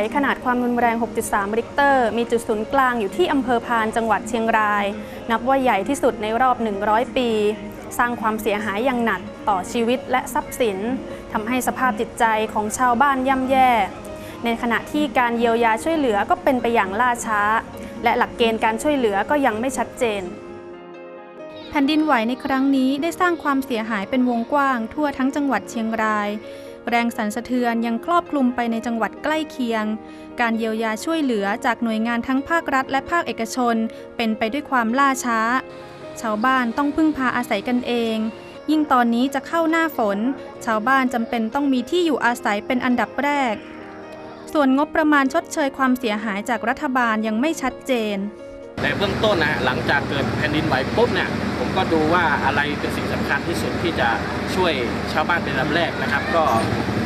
ไหวขนาดความรุนแรง 6.3 ริกเตอร์ มีจุดศูนย์กลางอยู่ที่อำเภอพานจังหวัดเชียงราย นับว่าใหญ่ที่สุดในรอบ 100 ปี สร้างความเสียหายอย่างหนักต่อชีวิตและทรัพย์สินทำให้สภาพจิตใจของชาวบ้านย่ำแย่ ในขณะที่การเยียวยาช่วยเหลือก็เป็นไปอย่างล่าช้า และหลักเกณฑ์การช่วยเหลือก็ยังไม่ชัดเจนแผ่นดินไหวในครั้งนี้ได้สร้างความเสียหายเป็นวงกว้างทั่วทั้งจังหวัดเชียงราย แรงสั่นสะเทือนยังครอบคลุมไปในจังหวัดใกล้เคียง การเยียวยาช่วยเหลือจากหน่วยงานทั้งภาครัฐและภาคเอกชน เป็นไปด้วยความล่าช้า ชาวบ้านต้องพึ่งพาอาศัยกันเอง ยิ่งตอนนี้จะเข้าหน้าฝน ชาวบ้านจำเป็นต้องมีที่อยู่อาศัยเป็นอันดับแรก ส่วนงบประมาณชดเชยความเสียหายจากรัฐบาลยังไม่ชัดเจน ในเบื้องต้นนะฮะหลังจากเกิดแผ่นดินไหวปุ๊บเนี่ยผมก็ดูว่าอะไรเป็นสิ่งสำคัญที่สุดที่จะช่วยชาวบ้านเป็นลำแรกนะครับ ก็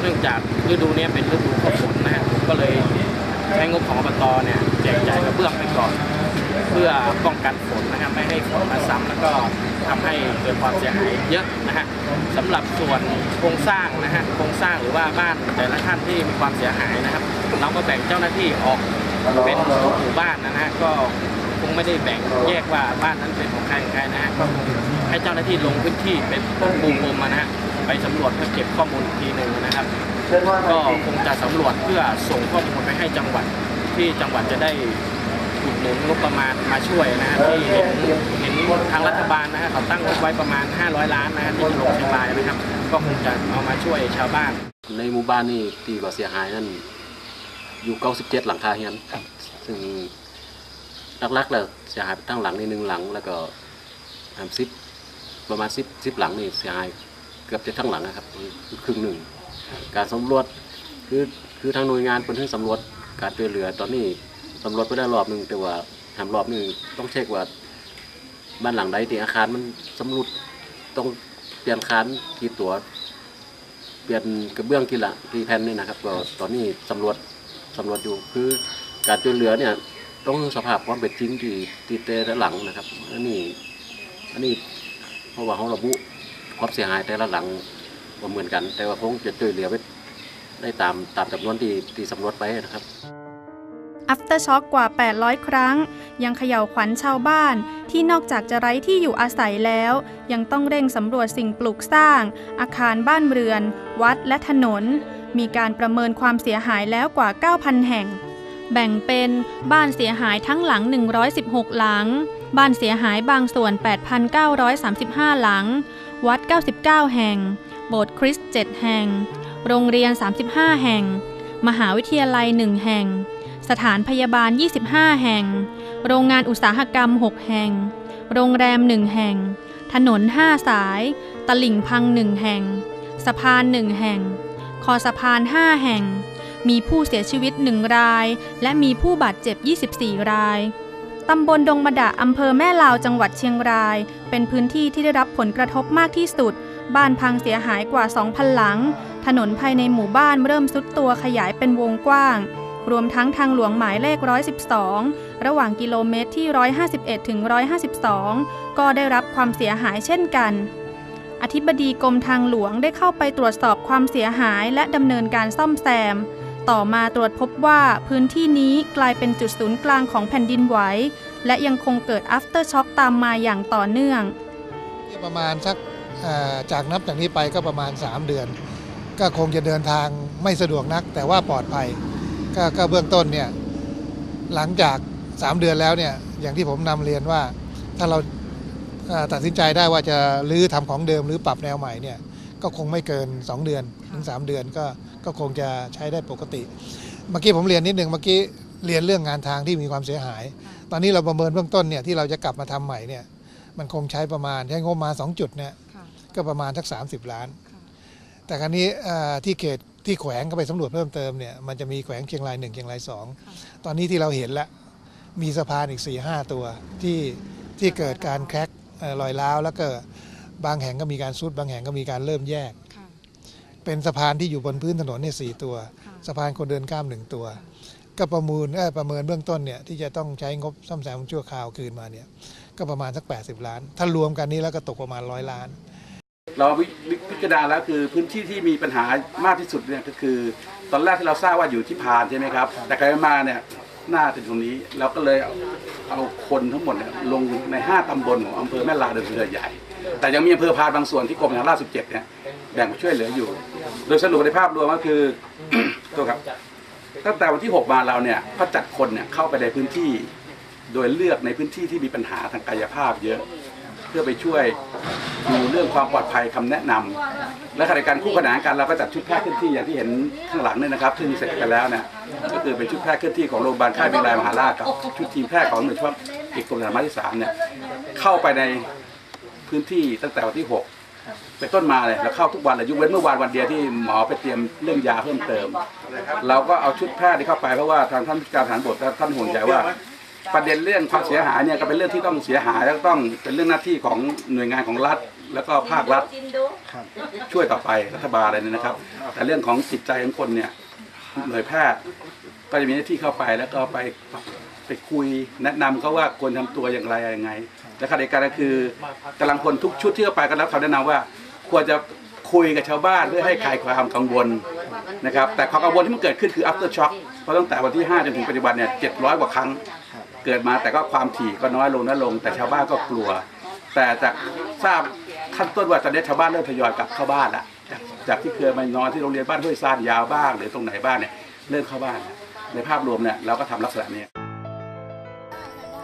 เนื่องจากฤดูนี้เป็นฤดูข้าวฝนนะฮะผมก็เลยใช้งบของอบตเนี่ยแจกจ่ายกระเบื้องไปก่อน เพื่อป้องกันฝนนะครับไม่ให้ฝนมาซ้ำแล้วก็ทำให้เกิดความเสียหายเยอะนะฮะสำหรับส่วนโครงสร้างนะฮะโครงสร้างหรือว่าบ้านแต่ละท่านที่มีความเสียหายนะครับ เราก็แบ่งเจ้าหน้าที่ออกเป็นหมู่บ้านนะฮะก็ งไม่ได้แบ่งแยกว่าบ้านนั้นเป็นของใครของใครนะฮะก็ให้เจ้าหน้าที่ลงพื้นที่เป็นปูพรมมานะฮะไปสำรวจเพื่อเก็บข้อมูลอีกทีหนึ่งนะครับ ก็คงจะสำรวจเพื่อส่งข้อมูลไปให้จังหวัดที่จังหวัดจะได้อุดหนุนงบประมาณมาช่วยนะฮะที่เห็นเห็นทางรัฐบาลนะฮะเขาตั้งงบไว้ประมาณ 500 ล้านนะฮะที่จะลงเชียงรายนะครับ ก็คงจะเอามาช่วยชาวบ้าน ในหมู่บ้านนี่ตีก็เสียหายนั่นอยู่ 97 หลังคาเฮียนซึ่งห ลักๆแล้วเสียหายทั้งหลังนี่หนึ่งหลัง แล้วก็ทำซิปประมาณ10 10หลังนี่เสียหายเกือบจะทั้งหลังนะครับคือครึ่งหนึ่ง การสำรวจคือคือทางหน่วยงานเป็นที่สำรวจการช่วยเหลือตอนนี้สำรวจไปได้รอบหนึ่งแต่ว่าทำรอบหนึงต้องเช็คว่าบ้านหลังใดที่อาคารมันสำรุดต้องเปลี่ยนคารกี่ตัว เปลี่ยนกระเบื้องกี่หละกี่แผ่นนี่นะครับก็ตอนนี้สำรวจสำรวจอยู่คือการช่วยเหลือเนี่ย ต้องสภาพความเป็นจริงที่ที่แต่ละหลังนะครับอันนี้อันนี้เพราะว่าเขาระบุความเสียหายแต่ละหลังเหมือนกัน แต่ว่าคงจะช่วยเหลือไปได้ตามตามจำนวนที่ที่สำรวจไปนะครับ After Shock กว่า 800 ครั้ง ยังเขย่าขวัญชาวบ้าน ที่นอกจากจะไร้ที่อยู่อาศัยแล้ว ยังต้องเร่งสำรวจสิ่งปลูกสร้าง อาคารบ้านเรือน วัดและถนน มีการประเมินความเสียหายแล้วกว่า 9,000 แห่ง แบ่งเป็นบ้านเสียหายทั้งหลัง 116 หลัง บ้านเสียหายบางส่วน 8,935 หลัง วัด 99 แห่ง โบสถ์คริสต์ 7 แห่ง โรงเรียน 35 แห่ง มหาวิทยาลัย 1 แห่ง สถานพยาบาล 25 แห่ง โรงงานอุตสาหกรรม 6 แห่ง โรงแรม 1 แห่ง ถนน 5 สาย ตลิ่งพัง 1 แห่ง สะพาน 1 แห่ง คอสะพาน 5 แห่ง มีผู้เสียชีวิต 1 ราย และมีผู้บาดเจ็บ 24 รายตำบลดงมะดะอำเภอแม่ลาวจังหวัดเชียงราย เป็นพื้นที่ที่ได้รับผลกระทบมากที่สุด บ้านพังเสียหายกว่า 2,000 หลัง ถนนภายในหมู่บ้านเริ่มซุดตัวขยายเป็นวงกว้าง รวมทั้งทางหลวงหมายเลข 112 ระหว่างกิโลเมตรที่ 151ถึง152 ก็ได้รับความเสียหายเช่นกัน อธิบดีกรมทางหลวงได้เข้าไปตรวจสอบความเสียหายและดำเนินการซ่อมแซม ต่อมาตรวจพบว่าพื้นที่นี้กลายเป็นจุดศูนย์กลางของแผ่นดินไหว และยังคงเกิด after shock ตามมาอย่างต่อเนื่อง ประมาณสักจากนับจากนี้ไปก็ประมาณ 3 เดือน ก็คงจะเดินทางไม่สะดวกนัก แต่ว่าปลอดภัยกก็เบื้องต้นเนี่ยหลังจาก 3 เดือนแล้วเนี่ยอย่างที่ผมนำเรียนว่าถ้าเราตัดสินใจได้ว่าจะรื้อทำของเดิมหรือปรับแนวใหม่เนี่ย ก็คงไม่เกิน 2 เดือนถึง 3 เดือนก็ก็คงจะใช้ได้ปกติ เมื่อกี้ผมเรียนนิดหนึ่งเมื่อกี้เรียนเรื่องงานทางที่มีความเสียหาย ตอนนี้เราประเมินเบื้องต้นเนี่ยที่เราจะกลับมาทำใหม่เนี่ยมันคงใช้ประมาณใช้งบมา 2 จุดเนี่ยก็ประมาณสัก 30 ล้าน แต่ครั้นี้เอ่อที่เขตที่แขวงก็ไปสำรวจเพิ่มเติมเนี่ยมันจะมีแขวงเชียงรายหนึ่งเชียงรายสองตอนนี้ที่เราเห็นแล้วมีสะพานอีก4ี่ห้าตัวที่ที่เกิดการแคร็กเอ่อรอยร้าวแล้วก็ บางแห่งก็มีการซุด บางแห่งก็มีการเริ่มแยก เป็นสะพานที่อยู่บนพื้นถนนเนี่ยสี่ตัว สะพานคนเดินข้ามหนึ่งตัว ก็ประมูลเอ่อประเมินเบื้องต้นเนี่ยที่จะต้องใช้งบซ่อมแซมชั่วคราวคืนมาเนี่ยก็ประมาณสัก 80 ล้าน ถ้ารวมกันนี้แล้วก็ตกประมาณร้อยล้าน เราวิวิพิจารณาแล้วคือพื้นที่ที่มีปัญหามากที่สุดเนี่ยก็คือ ตอนแรกที่เราทราบว่าอยู่ที่พานใช่ไหมครับ แต่ใครมาเนี่ย หน่าจะตรงนี้เราก็เลยเอาเอาคนทั้งหมดเนี่ยลงใน 5ตำบลของอำเภอแม่ลาเดินเรือใหญ่ แต่ยังมีอำเภอพานบางส่วนที่กรมทางราบ17เนี่ยแบ่งมาช่วยเหลืออยู่ โดยสรุปในภาพรวมก็คือ ตัวครับ ตั้งแต่วันที่ 6 มาเราเนี่ยก็จัดคนเนี่ยเข้าไปในพื้นที่ โดยเลือกในพื้นที่ที่มีปัญหาทางกายภาพเยอะ เพื่อไปช่วยดูเรื่องความปลอดภัยคำแนะนำ และขณะเดียวกันคู่ขนานกันเราก็จัดชุดแพทย์เคลื่อนที่อย่างที่เห็นข้างหลังเนี่ยนะครับซึ่งเสร็จไปแล้วเนี่ยก็คือเป็นชุดแพทย์เคลื่อนที่ของโรงพยาบาลค่ายเมงรายมหาราชกับชุดทีมแพทย์ของหน่วยเฉพาะกิจกรมทหารมาที่สามเนี่ยเข้าไปในพื้นที่ตั้งแต่วันที่หกเป็นต้นมาเลยแล้วเข้าทุกวันเลยยกเว้นเมื่อวานวันเดียวที่หมอไปเตรียมเรื่องยาเพิ่มเติม เราก็เอาชุดแพทย์ที่เข้าไปเพราะว่าทางท่านการทหารบกท่านห่วงใยว่าประเด็นเรื่องความเสียหายเนี่ยก็เป็นเรื่องที่ต้องเสียหายแล้วต้องเป็นเรื่องหน้าที่ของหน่วยงานของรัฐ แล้วก็ภาครัฐช่วยต่อไปรัฐบาลอะไรเนี่ยนะครับ แต่เรื่องของจิตใจของคนเนี่ยหน่วยแพทย์ก็จะมีหน้าที่เข้าไปแล้วก็ไปไปคุยแนะนำเขาว่าควรทำตัวอย่างไรยังไงและขณะเดียวกันก็คือกำลังพลทุกชุดที่เข้าไปก็รับคำแนะนำว่า ควรจะคุยกับชาวบ้านเพื่อให้คลายความกังวลนะครับ แต่ความกังวลที่มันเกิดขึ้นคือ after shock เพราะตั้งแต่วันที่ 5 จนถึงปัจจุบันเนี่ย700 กว่าครั้ง เกิดมาแต่ก็ความถี่ก็น้อยลงน้อยลง แต่ชาวบ้านก็กลัว แต่จากทราบ ขั้นต้นว่าตอนนี้ชาวบ้านเริ่มทยอยกลับเข้าบ้านละจากจากที่เคยมานอนที่โรงเรียนบ้านห้วยซานยาวบ้างหรือตรงไหนบ้างเนี่ยเริ่มเข้าบ้านล้วในภาพรวมเนี่ยเราก็ทำลักษณะนี้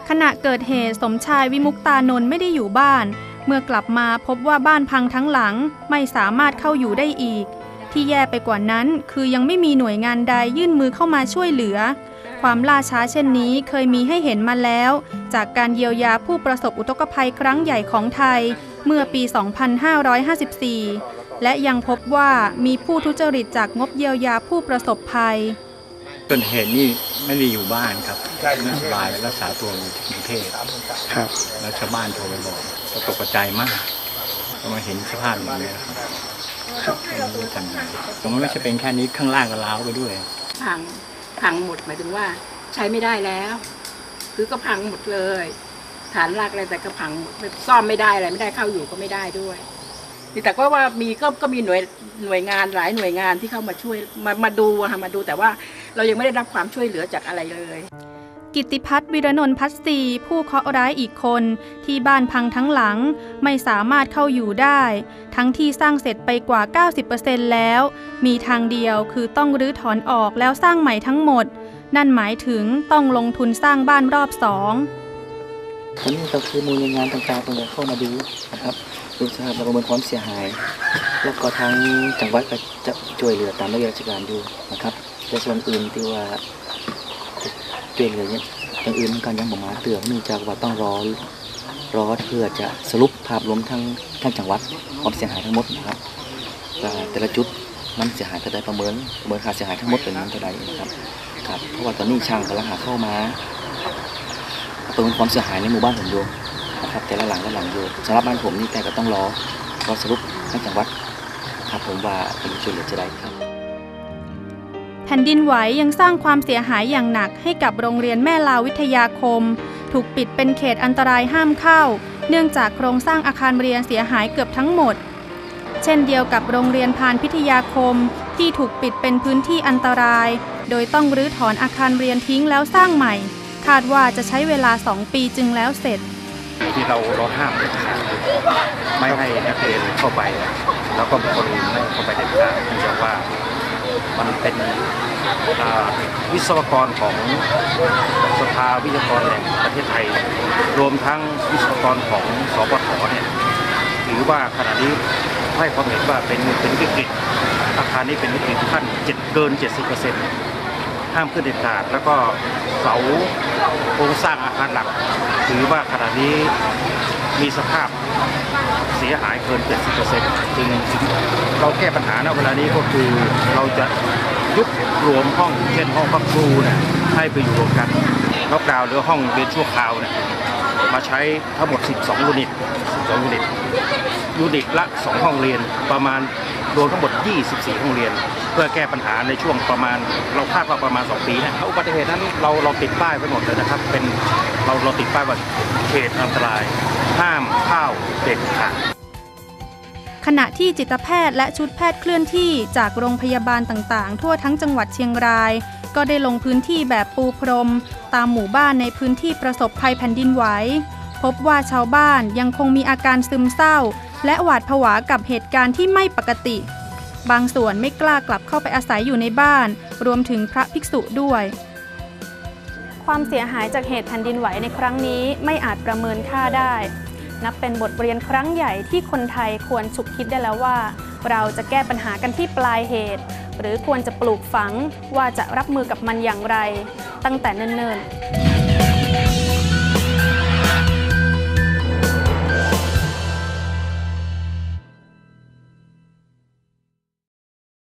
ขณะเกิดเหตุสมชายวิมุกตานนท์ไม่ได้อยู่บ้าน เมื่อกลับมาพบว่าบ้านพังทั้งหลังไม่สามารถเข้าอยู่ได้อีก ที่แย่ไปกว่านั้นคือยังไม่มีหน่วยงานใดยื่นมือเข้ามาช่วยเหลือ ความล่าช้าเช่นนี้เคยมีให้เห็นมาแล้ว จากการเยียวยาผู้ประสบอุทกภัยครั้งใหญ่ของไทย เมื่อปี 2554 และยังพบว่ามีผู้ทุจริตจากงบเยียวยาผู้ประสบภัยเกิดเหตุนี่ไม่ได้อยู่บ้านครับไม่สบายรักษาตัวอยู่ที่กรุงเทพครับ แล้วชาวบ้านโทรไปบอกก็ตกใจมากพอมาเห็นสภาพอย่างนี้นะครับไม่รู้จะทำยังไงผมว่าไม่ใช่เป็นแค่นี้ข้างล่างก็ล้าวไปด้วย พังพังหมดหมายถึงว่า ใช้ไม่ได้แล้ว คือก็พังหมดเลย ฐานรากอะไรแต่ก็พังซ่อมไม่ได้อะไรไม่ได้เข้าอยู่ก็ไม่ได้ด้วยแต่ก็ว่ามีก็ก็มีหน่วยหน่วยงานหลายหน่วยงานที่เข้ามาช่วยมามาดูค่ะมาดูแต่ว่าเรายังไม่ได้รับความช่วยเหลือจากอะไรเลย กิติพัฒน์วิรนนท์พัสตีผู้เคาะร้ายอีกคน ที่บ้านพังทั้งหลังไม่สามารถเข้าอยู่ได้ ทั้งที่สร้างเสร็จไปกว่า 90%แล้ว มีทางเดียวคือต้องรื้อถอนออกแล้วสร้างใหม่ทั้งหมด นั่นหมายถึงต้องลงทุนสร้างบ้านรอบสอง อนนี้ก็คือมูลงานต่างๆตรงนี้เข้ามาดูนะครับดูสภาพประเมินความเสียหาย แล้วก็ทางจังหวัดก็จะช่วยเหลือตามระเบียะราชการอยู่นะครับแต่ส่วนอื่นที่ว่าช่วยเหลือเนี่ยอย่างอื่นมันก็ยังบ่มาเตือนเนื่องจากว่าต้องรอรอเพื่อจะสรุปภาพรวมทั้งทั้งจังหวัดความเสียหายทั้งหมดนะครับแต่ละจุดมันเสียหายเท่าใดประเมินประเมินค่าเสียหายทั้งหมดเป็นเท่าใดนะครับครับเพราะว่าตอนนี้ช่างกำลังหาเข้ามา ประเมินความเสียหายในหมู่บ้านผมอยู่นะครับแต่ละหลังละหลังอยู่สำหรับบ้านผมนี่แต่ก็ต้องรอรอสรุปทางจังหวัดครับผมว่าเป็นช่วยเหลือจะได้ครับ แผ่นดินไหวยังสร้างความเสียหายอย่างหนักให้กับโรงเรียนแม่ลาววิทยาคม ถูกปิดเป็นเขตอันตรายห้ามเข้า เนื่องจากโครงสร้างอาคารเรียนเสียหายเกือบทั้งหมด เช่นเดียวกับโรงเรียนพานพิทยาคมที่ถูกปิดเป็นพื้นที่อันตราย โดยต้องรื้อถอนอาคารเรียนทิ้งแล้วสร้างใหม่ คาดว่าจะใช้เวลา 2 ปีจึงแล้วเสร็จ ที่เราเราห้ามไม่ให้นักเรียนเข้าไป แล้วก็บุคคลไม่เข้าไปเด็ดขาดเนื่องจากว่ามันเป็นวิศวกรของสภาวิศวกรแห่งประเทศไทย รวมทั้งวิศวกรของสปทเนี่ยถือว่าขณะนี้ให้ความเห็นว่าเป็นเป็นวิกฤตอาคารนี้เป็นวิกฤตขั้นเจ็ดเกิน 70% ห้ามขึ้นเด็ดขาด แล้วก็เสาโครงสร้างอาคารหลัก ถือว่าขณะนี้มีสภาพเสียหายเกิน 70%จึงเราแก้ปัญหาณเวลานี้ก็คือเราจะยุบรวมห้องเช่นห้องพักครูเนี่ยให้ไปอยู่รวมกันล็อกดาวน์หรือห้องเรียนชั่วคราวเนี่ยมาใช้ทั้งหมด 12 ยูนิต 12 ยูนิต ยูนิตละ 2 ห้องเรียนประมาณ รวมทั้งหมด 24ห้องเรียน เพื่อแก้ปัญหาในช่วงประมาณ เราคาดว่าประมาณ 2 ปีนะอุบัติเหตุนั้นเราเราติดป้ายไว้หมดเลยนะครับ เป็นเราเราติดป้ายว่าเขตอันตราย ห้ามเข้าเด็ดขาดขณะที่จิตแพทย์และชุดแพทย์เคลื่อนที่จากโรงพยาบาลต่างๆ ทั่วทั้งจังหวัดเชียงราย ก็ได้ลงพื้นที่แบบปูพรม ตามหมู่บ้านในพื้นที่ประสบภัยแผ่นดินไหวพบว่าชาวบ้านยังคงมีอาการซึมเศร้า และหวาดผวากับเหตุการณ์ที่ไม่ปกติ บางส่วนไม่กล้ากลับเข้าไปอาศัยอยู่ในบ้าน รวมถึงพระภิกษุด้วย ความเสียหายจากเหตุแผ่นดินไหวในครั้งนี้ไม่อาจประเมินค่าได้ นับเป็นบทเรียนครั้งใหญ่ที่คนไทยควรฉุกคิดได้แล้วว่า เราจะแก้ปัญหากันที่ปลายเหตุ หรือควรจะปลูกฝังว่าจะรับมือกับมันอย่างไร ตั้งแต่เนิ่นๆ